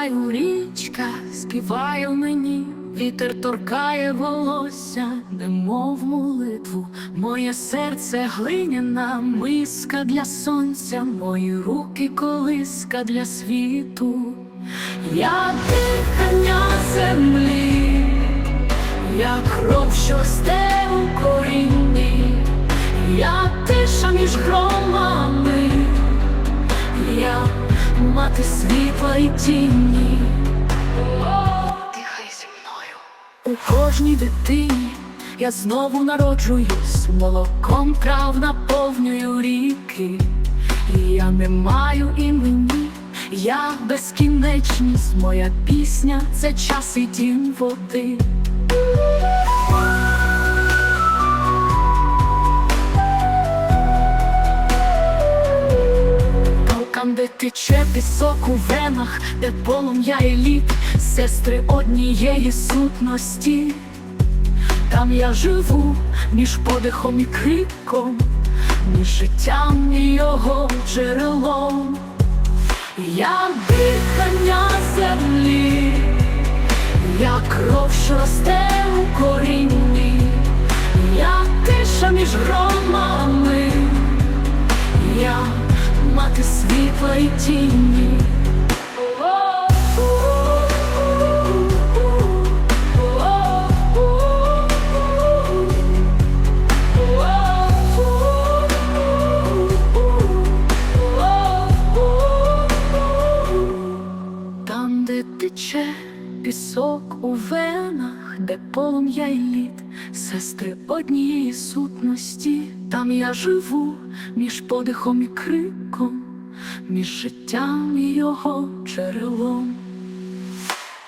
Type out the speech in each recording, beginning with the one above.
співаю річка, співає мені, вітер торкає волосся, немов молитву, моє серце глиняна миска для сонця, мої руки колиска для світу, я дихання землі, я кров, що росте у корінні, я тиша між громами. Я мати світла і тіні. Дихай зі мною. У кожній дитині я знову народжуюсь, молоком трав наповнюю ріки. І я не маю імені, я безкінечність, моя пісня це час і дім води. Там, де тече пісок у венах, де полум'я і сестри однієї сутності. Там я живу між подихом і криком, між життям і його джерелом. Я дихання землі, я кров, що росте у корінні, я тиша між громами. Мати світла і тіні. Там, де тече пісок у венах, де полум'я й лід, сестри однієї сутності, там я живу між подихом і криком, між життям і його джерелом.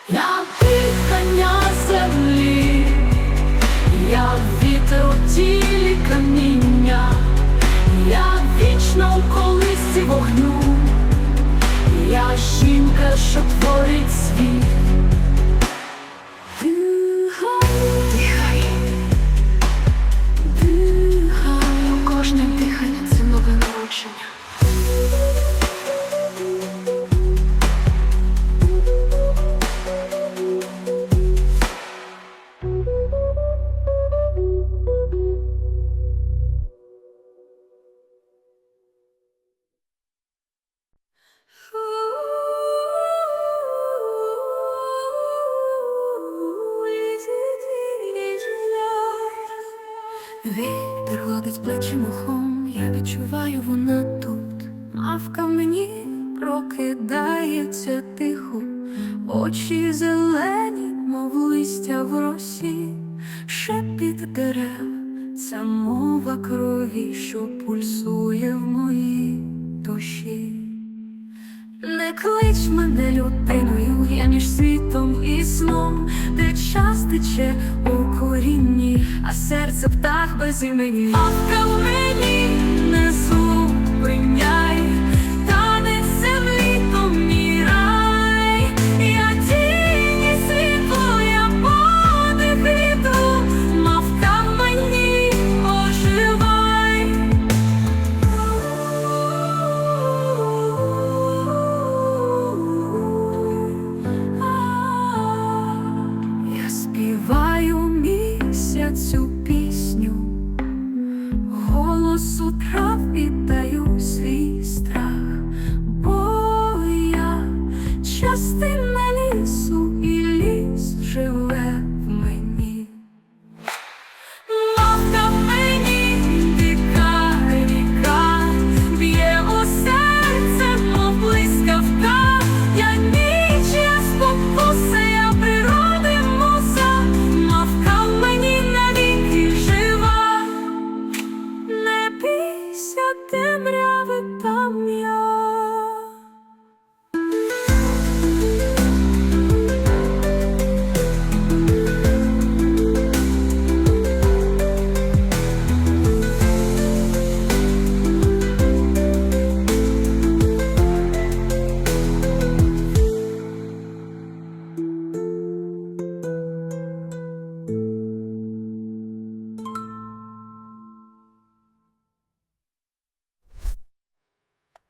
Я дихання землі, я вітер у тілі каміння, я вічна у колисці вогню. Я жінка, що творить світ. Прокидається тихо, очі зелені, мов листя в росі, шепіт дерев, це мова крові, що пульсує в моїй душі. Не клич мене людиною, я між світом і сном, де час тече у корінні, а серце птах без імені. А в камені не зупиняй,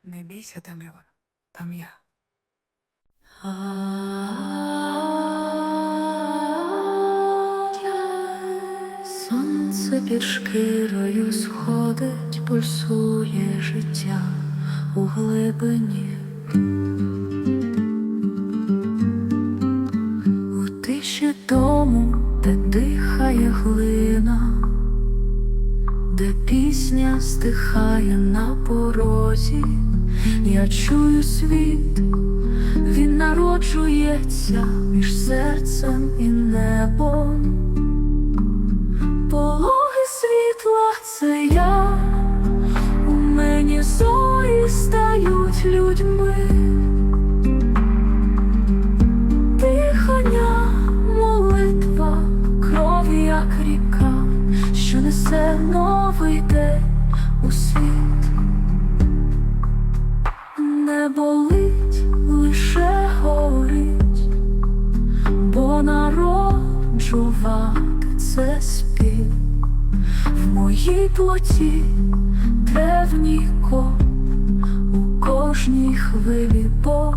Не бійся, темрява, там я. Сонце під шкірою сходить, пульсує життя у глибині. У тиші дому, де дихає глина, де пісня стихає на порозі, я чую світ, він народжується між серцем і небом. Пологи світла це я, у мені зорі стають людьми. Це спів в моїй плоті древній ком у кожній хвилі Бог.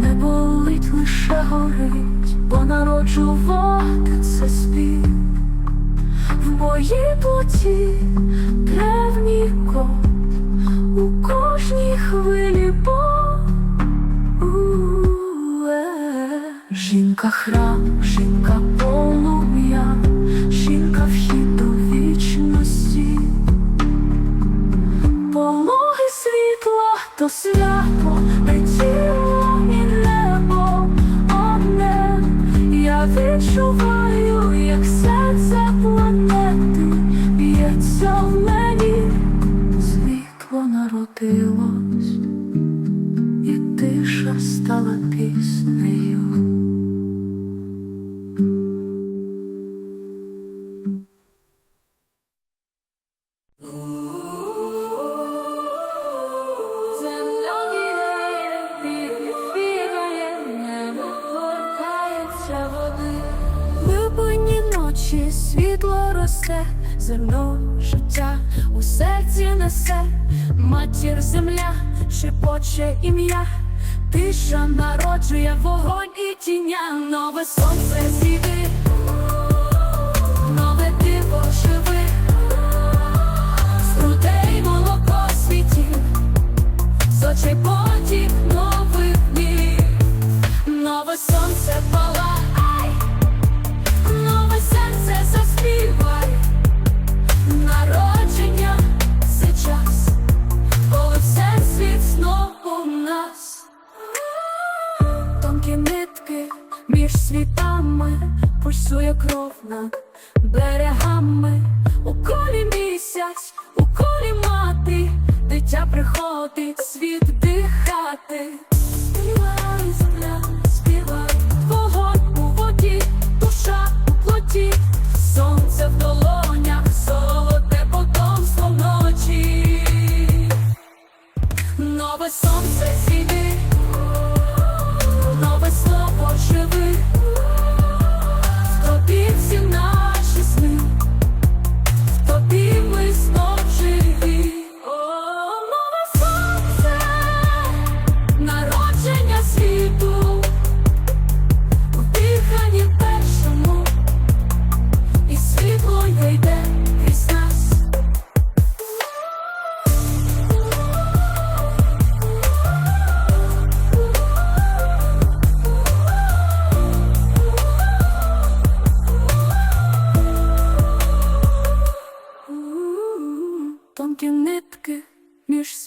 Не болить, лише горить, бо народжувати це спів в моїй плоті 飞出花。Росте, зерно життя у серці несе, матір земля шепоче ім'я, тиша народжує вогонь і тіня, нове сонце зійди, світами пульсує кров над берегами, у колі місяць, у колі мати, дитя приходить світ дихати.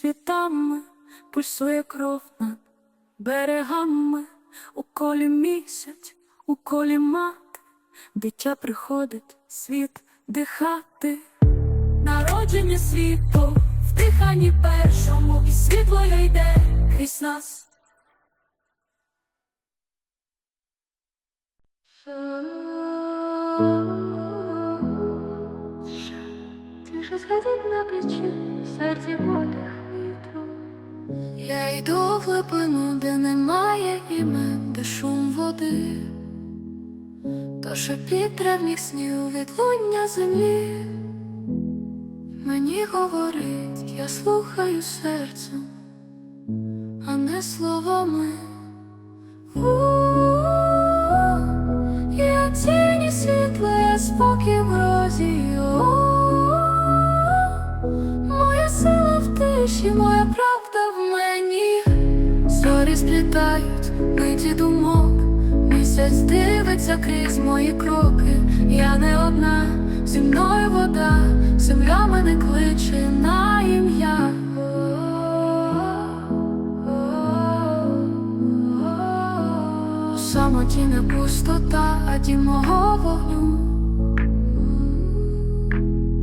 Світами пульсує кров над берегами, у колі місяць, у колі мати, дитя приходить світ дихати, народження світу, в диханні першому, і світло йде крізь нас. Тише сходить на плечі, серці вітру. Я йду в глибину, де немає імен, де шум води, то шепіт древніх снів відлуння землі. Мені говорить, я слухаю серцем, а не словами. Дивиться крізь мої кроки. Я не одна, зі мною вода, земля мене кличе на ім'я. Самоті не пустота, а дім мого вогню.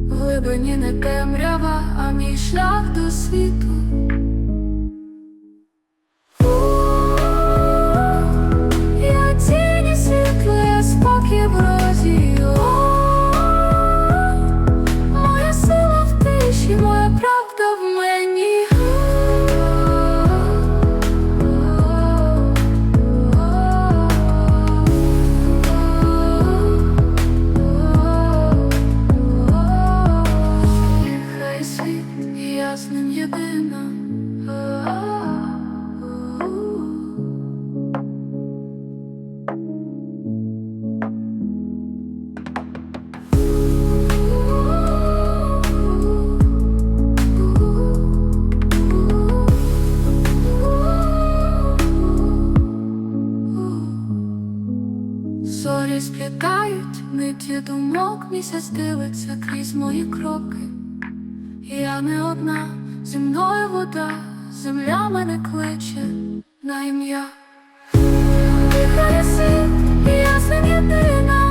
В глибині не темрява, а мій шлях до світу. Риття думок місяць дивиться крізь мої кроки. Я не одна, зі мною вода, земля мене кличе на ім'я. Дихає син, і я син єдина.